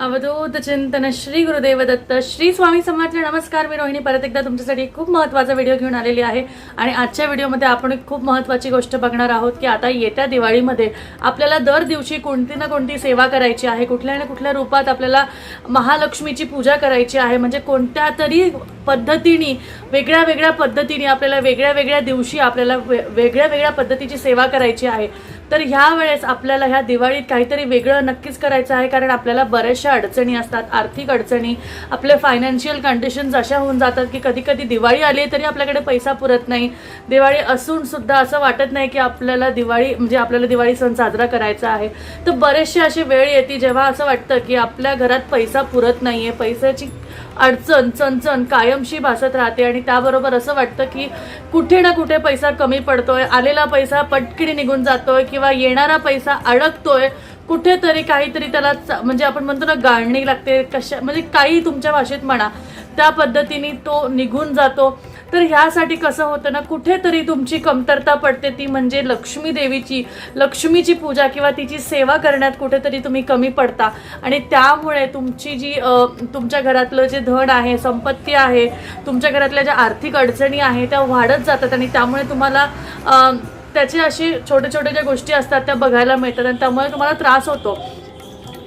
अवधूत चिंतन श्री गुरुदेव दत्त श्री स्वामी समाजला नमस्कार. मी रोहिणी. परत एकदा तुमच्यासाठी खूप महत्त्वाचा व्हिडिओ घेऊन आलेली आहे. आणि आजच्या व्हिडिओमध्ये आपण एक खूप महत्त्वाची गोष्ट बघणार आहोत की आता येत्या दिवाळीमध्ये आपल्याला दर दिवशी कोणती ना कोणती सेवा करायची आहे. कुठल्या ना कुठल्या रूपात आपल्याला महालक्ष्मीची पूजा करायची आहे. म्हणजे कोणत्या तरी पद्धतीने वेगळ्या वेगळ्या पद्धतीने आपल्याला वेगळ्या वेगळ्या दिवशी आपल्याला वे- वेगळ्या वेगळ्या पद्धतीची सेवा करायची आहे. तर ह्या वेळेस आपल्याला ह्या दिवाळीत काहीतरी वेगळं नक्कीच करायचं आहे कारण आपल्याला बऱ्याचशा अडचणी असतात आर्थिक अडचणी आपले फायनान्शियल कंडिशन्स अशा होऊन जातात की कधी कधी दिवाळी आली तरी आपल्याकडे पैसा पुरत नाही. दिवाळी असून सुद्धा असं वाटत नाही की आपल्याला दिवाळी म्हणजे आपल्याला दिवाळी सण साजरा करायचा आहे. तर बरेचसे अशी वेळ येते जेव्हा असं वाटतं की आपल्या घरात पैसा पुरत नाही आहे पैशाची अडचण चणचण कायमशी भासत राहते. आणि त्याबरोबर असं वाटतं की कुठे ना कुठे पैसा कमी पडतोय आलेला पैसा पटकिनी निघून जातोय किंवा येणारा पैसा अडकतोय कुठेतरी काहीतरी त्याला म्हणजे आपण म्हणतो ना गाळणी लागते. कशा म्हणजे काही तुमच्या भाषेत म्हणा त्या पद्धतीने तो निघून जातो. तर ह्यासाठी कसं होतं ना कुठेतरी तुमची कमतरता पडते ती म्हणजे लक्ष्मी देवीची लक्ष्मीची पूजा किंवा तिची सेवा करण्यात कुठेतरी तुम्ही कमी पडता. आणि त्यामुळे तुमची जी तुमच्या घरातलं जे धन आहे संपत्ती आहे तुमच्या घरातल्या ज्या आर्थिक अडचणी आहे त्या वाढत जातात आणि त्यामुळे तुम्हाला त्याचे असे छोटे छोटे ज्या गोष्टी असतात त्या बघायला मिळतात आणि त्यामुळे तुम्हाला त्रास होतो.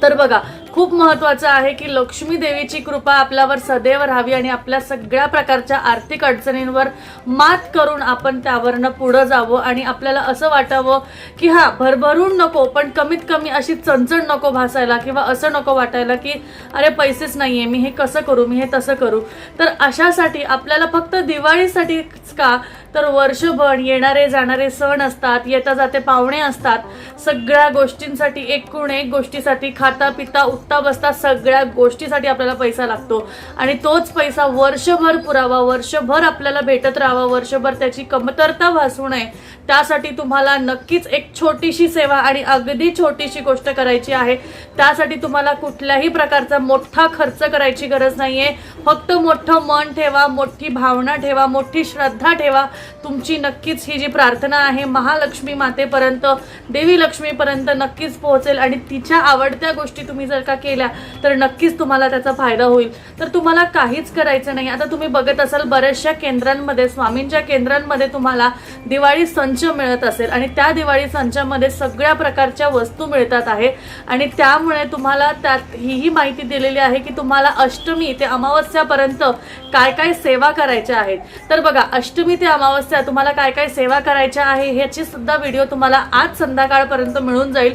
तर बघा खूप महत्वाचं आहे की लक्ष्मी देवीची कृपा आपल्यावर सदैव राहावी आणि आपल्या सगळ्या प्रकारच्या आर्थिक अडचणींवर मात करून आपण त्यावरनं पुढं जावं आणि आपल्याला असं वाटावं की हा भरभरून नको पण कमीत कमी अशी चणचण नको भासायला किंवा असं नको वाटायला की अरे पैसेच नाहीये मी हे कसं करू मी हे तसं करू. तर अशासाठी आपल्याला फक्त दिवाळीसाठीच का तर वर्षभर येणारे जाणारे सण असतात येता जाते पाहुणे असतात. सगळ्या गोष्टींसाठी एकूण एक गोष्टीसाठी खाता पिता उठता बसता सगळ्या गोष्टीसाठी आपल्याला पैसा लागतो. आणि तोच पैसा वर्षभर पुरावा वर्षभर आपल्याला भेटत राहावा वर्षभर त्याची कमतरता भासू नये. त्यासाठी तुम्हाला नक्कीच एक छोटीशी सेवा आणि अगदी छोटीशी गोष्ट करायची आहे. त्यासाठी तुम्हाला कुठल्याही प्रकारचा मोठा खर्च करायची गरज नाहीये. फक्त मोठं मन ठेवा मोठी भावना ठेवा मोठी श्रद्धा ठेवा. तुमची नक्कीच ही जी प्रार्थना आहे महालक्ष्मी मातेपर्यंत देवी लक्ष्मीपर्यंत नक्कीच पोहोचेल आणि तिच्या आवडत्या गोष्टी तुम्ही जर का केल्या तर नक्कीच तुम्हाला त्याचा फायदा होईल. तर तुम्हाला काहीच करायचं नाही. आता तुम्ही बघत असाल बऱ्याचशा केंद्रांमध्ये स्वामींच्या केंद्रांमध्ये तुम्हाला दिवाळी सण संच मिळत असेल आणि त्या दिवाळी संचामध्ये सगळ्या प्रकारच्या वस्तू मिळतात आहे. आणि त्यामुळे तुम्हाला त्यात हीही माहिती दिलेली आहे की तुम्हाला अष्टमी ते अमावस्यापर्यंत काय काय सेवा करायच्या आहेत. तर बघा अष्टमी ते अमावस्या तुम्हाला काय काय सेवा करायच्या आहे ह्याची सुद्धा व्हिडिओ तुम्हाला आज संध्याकाळपर्यंत मिळून जाईल.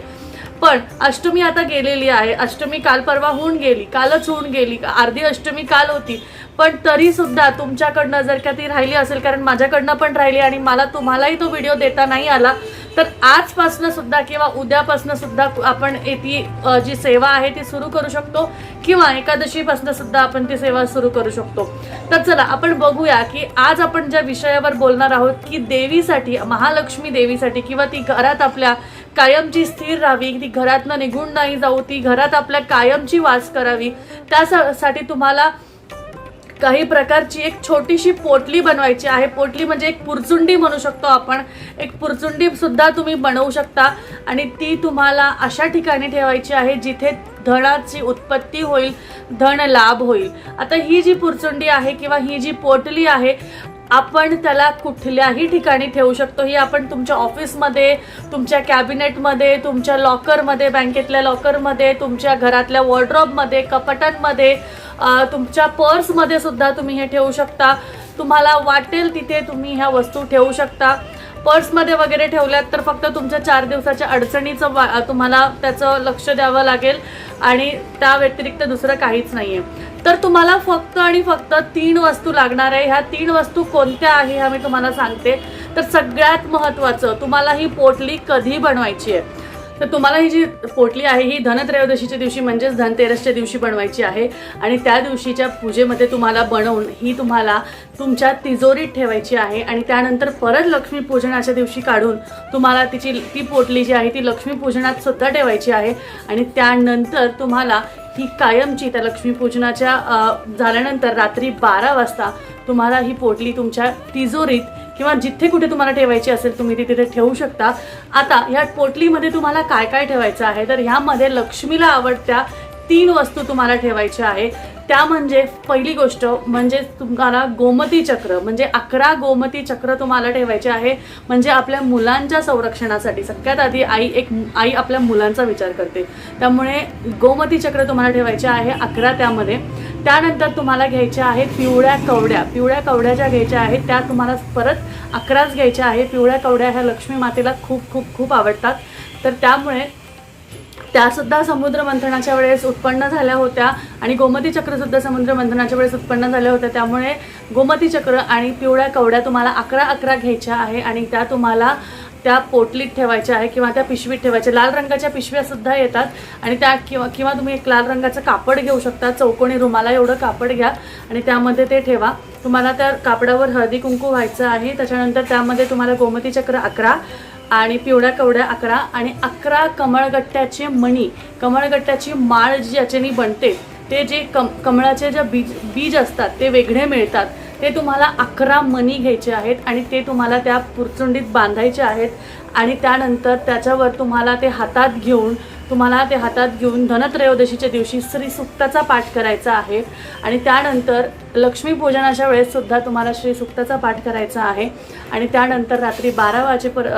पण अष्टमी आता गेलेली आहे. अष्टमी काल परवा होऊन गेली. कालच होऊन गेली. अर्धी अष्टमी काल होती. पण तरी सुद्धा तुमच्याकडनं जर का ती राहिली असेल कारण माझ्याकडनं पण राहिली आणि मला तुम्हालाही तो व्हिडिओ देता नाही आला तर आजपासनं सुद्धा किंवा उद्यापासनं सुद्धा आपण ती जी सेवा आहे ती सुरू करू शकतो किंवा एकादशीपासनं सुद्धा आपण ती सेवा सुरू करू शकतो. तर चला आपण बघूया की आज आपण ज्या विषयावर बोलणार आहोत की देवीसाठी महालक्ष्मी देवीसाठी किंवा ती घरात आपल्या कायमची स्थिर राहावी. ती घरातनं निघून नाही जाऊ ती घरात आपल्या कायमची वास करावी. त्यासाठी तुम्हाला काही प्रकारची एक छोटीशी पोटली बनवायची आहे. पोटली म्हणजे एक पुरचुंडी म्हणू शकतो आपण. एक पुरचुंडी सुद्धा तुम्ही बनवू शकता. आणि ती तुम्हाला अशा ठिकाणी ठेवायची आहे जिथे धनाची उत्पत्ती होईल धन लाभ होईल. आता ही जी पुरचुंडी आहे किंवा ही जी पोटली आहे आपण त्याला कुठल्याही ठिकाणी ठेवू शकतो. ही आपण तुमच्या ऑफिसमध्ये तुमच्या कॅबिनेटमध्ये तुमच्या लॉकरमध्ये बँकेतल्या लॉकरमध्ये तुमच्या घरातल्या वॉर्ड्रॉपमध्ये कपाटांमध्ये तुमच्या पर्समध्ये सुद्धा तुम्ही हे ठेवू शकता. तुम्हाला वाटेल तिथे तुम्ही ह्या वस्तू ठेवू शकता. पर्समध्ये वगैरे ठेवल्यात तर फक्त तुमच्या चार दिवसाच्या अडचणीचं वा तुम्हाला त्याचं लक्ष द्यावं लागेल आणि त्या व्यतिरिक्त दुसरं काहीच नाहीये. तर तुम्हाला फक्त आणि फक्त तीन वस्तू लागणार आहे. ह्या तीन वस्तू कोणत्या आहे ह्या मी तुम्हाला सांगते. तर सगळ्यात महत्त्वाचं तुम्हाला ही पोटली कधी बनवायची आहे? तर तुम्हाला ही जी पोटली आहे ही धनत्रयोदशीच्या दिवशी म्हणजेच धनतेरसच्या दिवशी बनवायची आहे. आणि त्या दिवशीच्या पूजेमध्ये तुम्हाला बनवून ही तुम्हाला तुमच्या तिजोरीत ठेवायची आहे. आणि त्यानंतर परत लक्ष्मीपूजनाच्या दिवशी काढून तुम्हाला तिची ती पोटली जी आहे ती लक्ष्मीपूजनात सुद्धा ठेवायची आहे. आणि त्यानंतर तुम्हाला ही कायमची त्या लक्ष्मीपूजनाच्या झाल्यानंतर रात्री बारा वाजता तुम्हाला ही पोटली तुमच्या तिजोरीत किंवा जिथे कुठे तुम्हाला ठेवायची असेल तुम्ही ती तिथे ठेवू शकता. आता ह्या पोटलीमध्ये तुम्हाला काय काय ठेवायचं आहे? तर ह्यामध्ये लक्ष्मीला आवडत्या तीन वस्तू तुम्हाला ठेवायच्या आहे. त्या म्हणजे पहिली गोष्ट म्हणजे तुम्हाला गोमती चक्र म्हणजे अकरा गोमती चक्र तुम्हाला ठेवायचे आहे. म्हणजे आपल्या मुलांच्या संरक्षणासाठी. सगळ्यात आधी आई एक आई आपल्या मुलांचा विचार करते. त्यामुळे गोमती चक्र तुम्हाला ठेवायचे आहे अकरा त्यामध्ये. त्यानंतर तुम्हाला घ्यायच्या आहेत पिवळ्या कवड्या. पिवळ्या कवड्या ज्या घ्यायच्या आहेत त्या तुम्हाला परत अकराच घ्यायच्या आहे. पिवळ्या कवड्या ह्या लक्ष्मी मातेला खूप खूप खूप आवडतात. तर त्यामुळे त्यासुद्धा समुद्र मंथनाच्या वेळेस उत्पन्न झाल्या होत्या आणि गोमती चक्रसुद्धा समुद्र मंथनाच्या वेळेस उत्पन्न झाल्या होत्या. त्यामुळे गोमती चक्र आणि पिवळ्या कवड्या तुम्हाला अकरा अकरा घ्यायच्या आहे आणि त्या तुम्हाला त्या पोटलीत ठेवायच्या आहे किंवा त्या पिशवीत ठेवायच्या. लाल रंगाच्या पिशव्यासुद्धा येतात आणि त्या किंवा किंवा तुम्ही एक लाल रंगाचं कापड घेऊ शकता. चौकोनी रुमाला एवढं कापड घ्या आणि त्यामध्ये ते ठेवा. तुम्हाला त्या कापडावर हळदी कुंकू व्हायचं आहे. त्याच्यानंतर त्यामध्ये तुम्हाला गोमती चक्र अकरा आणि पिवळ्या कवड्या अकरा आणि अकरा कमळगट्ट्याचे मणी कमळगट्ट्याची माळ जी ज्याच्यानी बनते ते जे कम कमळाचे जे बीज बीज असतात ते वेगळे मिळतात. ते तुम्हाला अकरा मणी घ्यायचे आहेत आणि ते तुम्हाला त्या पुरचुंडीत बांधायचे आहेत आणि त्यानंतर त्याच्यावर तुम्हाला ते हातात घेऊन तुम्हाला ते हातात घेऊन धनत्रयोदशीच्या दिवशी श्री सुक्ताचा पाठ करायचा आहे. आणि त्यानंतर लक्ष्मीपूजनाच्या वेळेससुद्धा तुम्हाला श्री सुक्ताचा पाठ करायचा आहे. आणि त्यानंतर रात्री बारा वाजेपर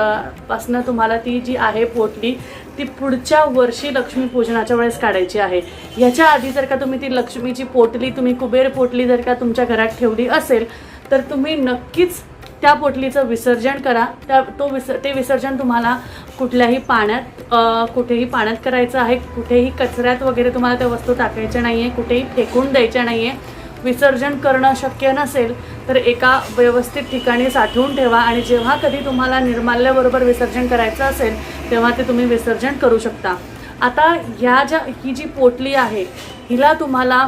पासनं तुम्हाला ती जी आहे पोटली ती पुढच्या वर्षी लक्ष्मीपूजनाच्या वेळेस काढायची आहे. ह्याच्या आधी जर का तुम्ही ती लक्ष्मीची पोटली तुम्ही कुबेर पोटली जर का तुमच्या घरात ठेवली असेल तर तुम्ही नक्कीच त्या पोटलीचं विसर्जन करा. त्या तो विस ते विसर्जन तुम्हाला कुठल्याही पाण्यात कुठेही पाण्यात करायचं आहे. कुठेही कचऱ्यात वगैरे तुम्हाला त्या वस्तू टाकायच्या नाही आहे कुठेही फेकून द्यायच्या नाही आहे विसर्जन करणं शक्य नसेल तर एका व्यवस्थित ठिकाणी साठवून ठेवा. आणि जेव्हा कधी तुम्हाला निर्माल्याबरोबर विसर्जन करायचं असेल तेव्हा ते तुम्ही विसर्जन करू शकता. आता ह्या ज्या ही जी पोटली आहे हिला तुम्हाला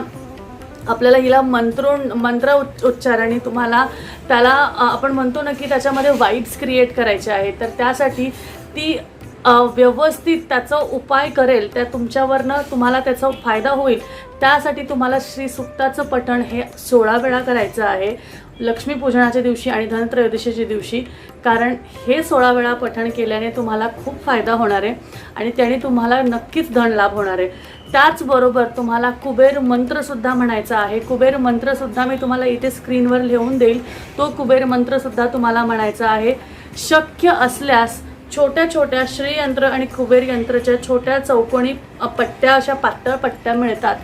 आपल्याला हिला मंत्रून मंत्र उच् उच्चाराने तुम्हाला त्याला आपण म्हणतो ना की त्याच्यामध्ये वाईट्स क्रिएट करायचे आहे तर त्यासाठी ती व्यवस्थित त्याचा उपाय करेल त्या तुमच्यावरनं तुम्हाला त्याचा फायदा होईल. त्यासाठी तुम्हाला श्री सुक्ताचं पठण हे सोळा वेळा करायचं आहे. लक्ष्मीपूजनाच्या दिवशी आणि धनत्रयोदशीच्या दिवशी. कारण हे सोळा वेळा पठण केल्याने तुम्हाला खूप फायदा होणार आहे आणि त्याने तुम्हाला नक्कीच धन लाभ होणार आहे. त्याचबरोबर तुम्हाला कुबेर मंत्रसुद्धा म्हणायचा आहे. कुबेर मंत्रसुद्धा मी तुम्हाला इथे स्क्रीनवर लिहून देईल. तो कुबेर मंत्रसुद्धा तुम्हाला म्हणायचा आहे. शक्य असल्यास छोट्या छोट्या श्रीयंत्र आणि कुबेर यंत्रच्या छोट्या चौकोनी पट्ट्या अशा पातळ पट्ट्या मिळतात.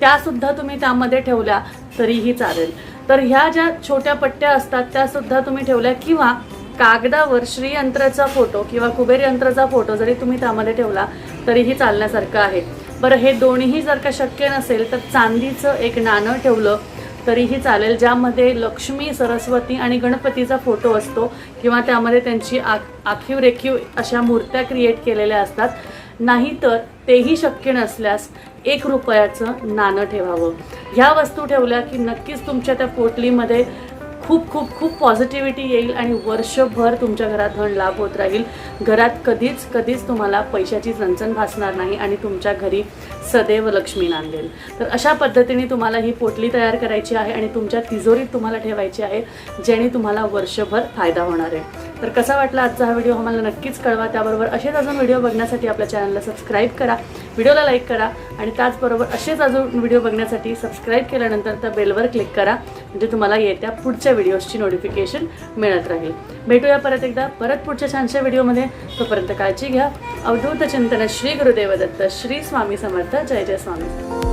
त्यासुद्धा तुम्ही त्यामध्ये ठेवल्या तरीही चालेल. तर ह्या ज्या छोट्या पट्ट्या असतात त्यासुद्धा तुम्ही ठेवल्या किंवा कागदावर श्रीयंत्राचा फोटो किंवा कुबेर यंत्राचा फोटो जरी तुम्ही त्यामध्ये ठेवला तरीही चालण्यासारखं आहे. बरं हे दोन्हीही जर का शक्य नसेल तर चांदीचं एक नाणं ठेवलं तरीही चालेल ज्यामध्ये लक्ष्मी सरस्वती आणि गणपतीचा फोटो असतो किंवा त्यामध्ये त्यांची आ आखीव रेखीव अशा मूर्त्या क्रिएट केलेल्या असतात. नाहीतर तेही शक्य नसल्यास एक रुपयाचं नाणं ठेवावं. ह्या वस्तू ठेवल्या की नक्कीच तुमच्या त्या पोटलीमध्ये खूप खूप खूप पॉझिटिव्हिटी येईल आणि वर्षभर तुमच्या घरात धन लाभ होत राहील. घरात कधीच कधीच तुम्हाला पैशाची चणचण भासणार नाही आणि तुमच्या घरी सदैव लक्ष्मी नांदेल. तर अशा पद्धतीने तुम्हाला ही पोटली तयार करायची आहे आणि तुमच्या तिजोरीत तुम्हाला ठेवायची आहे ज्याने तुम्हाला वर्षभर फायदा होणार आहे. तर कसा वाटला आजचा हा व्हिडिओ? आम्हाला नक्कीच कळवा. त्याबरोबर असेच अजून व्हिडिओ बघण्यासाठी आपल्या चॅनलला सबस्क्राईब करा. व्हिडिओला लाईक करा आणि त्याचबरोबर असेच अजून व्हिडिओ बघण्यासाठी सबस्क्राईब केल्यानंतर त्या बेलवर क्लिक करा म्हणजे तुम्हाला येत्या पुढच्या व्हिडिओजची नोटिफिकेशन मिळत राहील. भेटूया परत एकदा परत पुढच्या छानशा व्हिडिओमध्ये. तोपर्यंत काळजी घ्या. अवधूत चिंतन श्री गुरुदेव दत्त श्री स्वामी समर्थ. जय जय स्वामी.